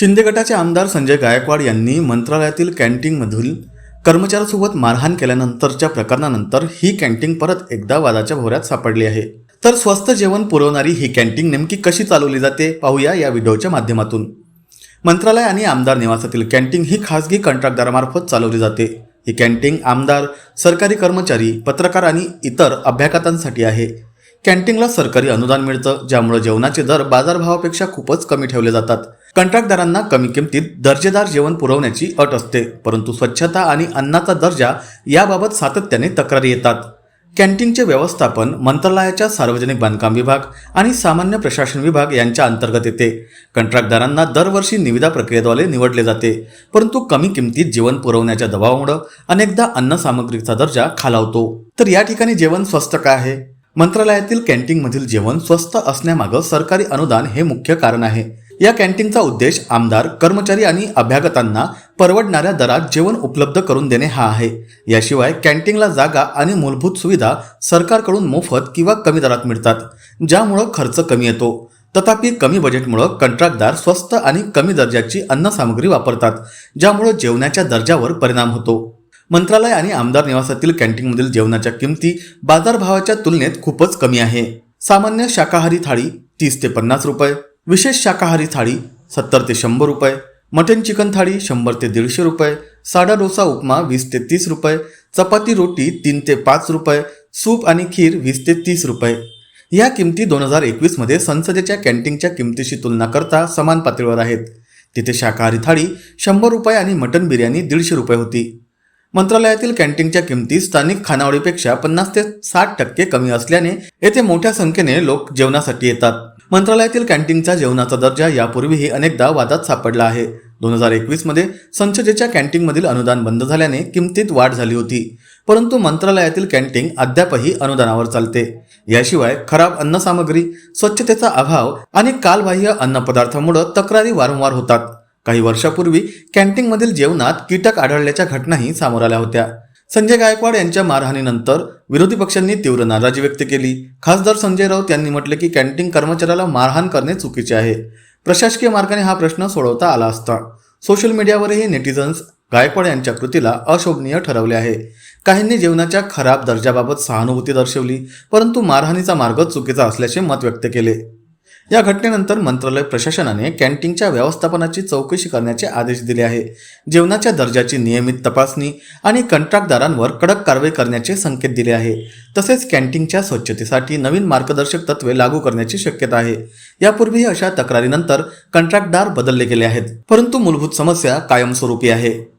शिंदे गटाचे आमदार संजय गायकवाड यांनी मंत्रालयातील कॅन्टीनमधील कर्मचाऱ्यासोबत मारहाण केल्यानंतरच्या प्रकरणानंतर ही कॅन्टीन परत एकदा वादाच्या भोवऱ्यात सापडली आहे. तर स्वस्त जेवण पुरवणारी ही कॅन्टीन नेमकी कशी चालवली जाते पाहूया या व्हिडिओच्या माध्यमातून. मंत्रालय आणि आमदार निवासातील कॅन्टीन ही खासगी कंत्राटदारामार्फत चालवली जाते. ही कॅन्टीन आमदार सरकारी कर्मचारी पत्रकार आणि इतर अभ्यागतांसाठी आहे. कॅन्टीनला सरकारी अनुदान मिळतं ज्यामुळे जेवणाचे दर बाजारभावापेक्षा खूपच कमी ठेवले जातात. कंत्राटदारांना कमी किमतीत दर्जेदार जेवण पुरवण्याची अट असते परंतु स्वच्छता आणि अन्नाचा दर्जा याबाबत सातत्याने तक्रारी येतात. कॅन्टीनचे व्यवस्थापन मंत्रालयाच्या सार्वजनिक बांधकाम विभाग आणि सामान्य प्रशासन विभाग यांच्या अंतर्गत येते. कंत्राटदारांना दरवर्षी निविदा प्रक्रियेद्वारे निवडले जाते परंतु कमी किमतीत जेवण पुरवण्याच्या दबावामुळे अनेकदा अन्न सामग्रीचा दर्जा खालावतो. तर या ठिकाणी जेवण स्वस्त का आहे? मंत्रालयातील कॅन्टीनमधील जेवण स्वस्त असण्यामागं सरकारी अनुदान हे मुख्य कारण आहे. या कॅन्टीनचा उद्देश आमदार कर्मचारी आणि अभ्यागतांना परवडणाऱ्या दरात जेवण उपलब्ध करून देणे हा आहे. याशिवाय कॅन्टीनला जागा आणि मूलभूत सुविधा सरकारकडून मोफत किंवा कमी दरात मिळतात ज्यामुळं खर्च कमी येतो. तथापि कमी बजेटमुळं कंत्राटदार स्वस्त आणि कमी दर्जाची अन्न सामग्री वापरतात ज्यामुळं जेवणाच्या दर्जावर परिणाम होतो. मंत्रालय आणि आमदार निवासातील कॅन्टीनमधील जेवणाच्या किमती बाजारभावाच्या तुलनेत खूपच कमी आहे. सामान्य शाकाहारी थाळी तीस ते पन्नास रुपये विशेष शाकाहारी थाळी सत्तर ते शंभर रुपये मटन चिकन थाळी शंभर ते दीडशे रुपये साडा डोसा उपमा वीस ते तीस रुपये चपाती रोटी तीन ते पाच रुपये सूप आणि खीर वीस ते तीस रुपये. या किमती दोन हजार एकवीसमध्ये संसदेच्या कॅन्टीनच्या किमतीशी तुलना करता समान पातळीवर आहेत. तिथे शाकाहारी थाळी शंभर रुपये आणि मटन बिर्याणी दीडशे रुपये होती. मंत्रालयातील कॅन्टीनच्या किमती स्थानिक खानावळीपेक्षा पन्नास ते साठ टक्के कमी असल्याने येथे मोठ्या संख्येने लोक जेवणासाठी येतात. मंत्रालयातील कॅन्टीनचा जेवणाचा दर्जा यापूर्वीही अनेकदा वादात सापडला आहे. दोन हजार एकवीसमध्ये संसदेच्या कॅन्टीनमधील अनुदान बंद झाल्याने किमतीत वाढ झाली होती. परंतु मंत्रालयातील कॅन्टीन अद्यापही अनुदानावर चालते. याशिवाय खराब अन्नसामग्री स्वच्छतेचा अभाव आणि कालबाह्य अन्नपदार्थामुळे तक्रारी वारंवार होतात. काही वर्षापूर्वी कॅन्टीनमधील जेवणात कीटक आढळल्याच्या घटनाही समोर आल्या होत्या. संजय गायकवाड यांच्या मारहाणीनंतर विरोधी पक्षांनी तीव्र नाराजी व्यक्त केली. खासदार संजय राऊत यांनी म्हटले की कॅन्टीन कर्मचाऱ्याला मारहाण करणे चुकीचे आहे. प्रशासकीय मार्गाने हा प्रश्न सोडवता आला असता. सोशल मीडियावरही नेटिझन्स गायकवाड यांच्या कृतीला अशोभनीय ठरवले आहे. काहींनी जीवनाच्या खराब दर्जाबाबत सहानुभूती दर्शवली परंतु मारहाणीचा मार्ग चुकीचा असल्याचे मत व्यक्त केले. या घटनेनंतर मंत्रालय प्रशासनाने कॅन्टीनच्या व्यवस्थापनाची चौकशी करण्याचे आदेश दिले आहे. जेवणाच्या दर्जाची नियमित तपासणी आणि कंत्राटदारांवर कडक कारवाई करण्याचे संकेत दिले आहे. तसेच कॅन्टीनच्या स्वच्छतेसाठी नवीन मार्गदर्शक तत्वे लागू करण्याची शक्यता आहे. यापूर्वीही अशा तक्रारीनंतर कंत्राटदार बदलले गेले आहेत. परंतु मूलभूत समस्या कायमस्वरूपी आहे.